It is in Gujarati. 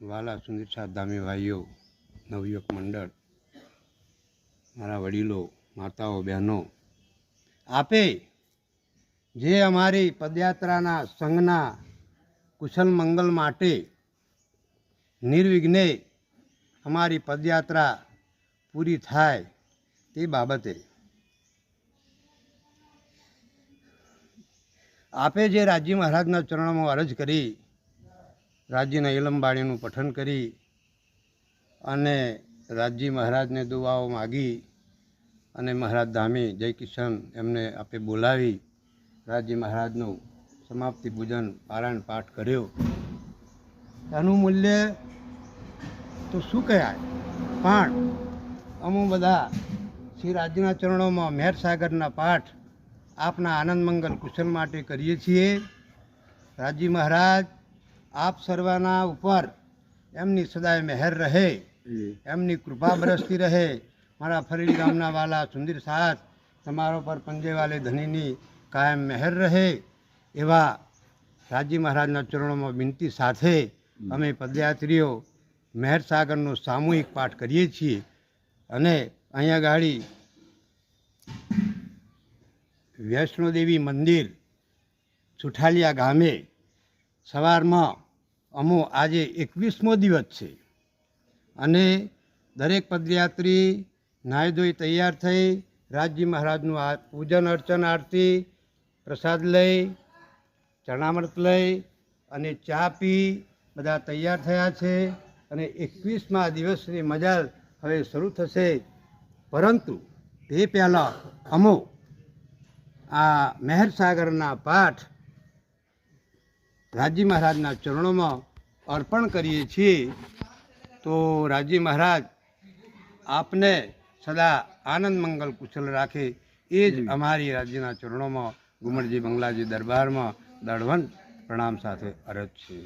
વાલા સુંદરસાદ ધામી ભાઈઓ, નવયુવક મંડળ, મારા વડીલો, માતાઓ, બહેનો, આપે જે અમારી પદયાત્રાના સંઘના કુશલ મંગલ માટે નિર્વિઘ્ને અમારી પદયાત્રા પૂરી થાય તે બાબતે. આપે જે રાજી મહારાજના ચરણોમાં અરજ કરી રાજ્યના ઇલમબાણીનું પઠન કરી અને રાજજી મહારાજને દુઆઓ માગી અને મહારાજ ધામી જય કિશન એમને આપે બોલાવી રાજજી મહારાજનું સમાપ્તિ પૂજન પારાયણ પાઠ કર્યો. એનું મૂલ્ય તો શું કહેવાય? પણ અમુ બધા શ્રી રાજ્યના ચરણોમાં મહેર સાગરના પાઠ આપના આનંદ મંગલ કુશલ માટે કરીએ છીએ. રાજી મહારાજ આપ સર્વના ઉપર એમની સદાય મહેર રહે એમની કૃપા બરસતી રહે. મારા ફરી ગામના વાલા સુંદર સાથ તમારો પર પંજેવાલે ધનીની કાયમ મહેર રહે. એવા રાજી મહારાજના ચરણોમાં વિનંતી સાથે અમે પદયાત્રીઓ મહેર સાગરનો સામૂહિક પાઠ કરીએ છીએ અને અહીંયા ગાડી વૈષ્ણોદેવી મંદિર સુઠાલિયા ગામે સવારમાં અમો આજે એકવીસમો દિવસ છે અને દરેક પદયાત્રી નાહી ધોઈ તૈયાર થઈ રાજજી મહારાજનું આ પૂજન, અર્ચન, આરતી, પ્રસાદ લઈ, ચણામૃત લઈ અને ચા પી બધા તૈયાર થયા છે અને એકવીસમા દિવસની મજા હવે શરૂ થશે. પરંતુ તે પહેલાં અમો આ મહેરસાગરના પાઠ રાજી મહારાજના ચરણોમાં અર્પણ કરીએ છીએ, તો રાજી મહારાજ આપને સદા આનંદ મંગલ કુશલ રાખે. એ જ અમારી રાજ્યના ચરણોમાં ગુમરજી બંગલાજી દરબારમાં દળવંત પ્રણામ સાથે અરજ છે.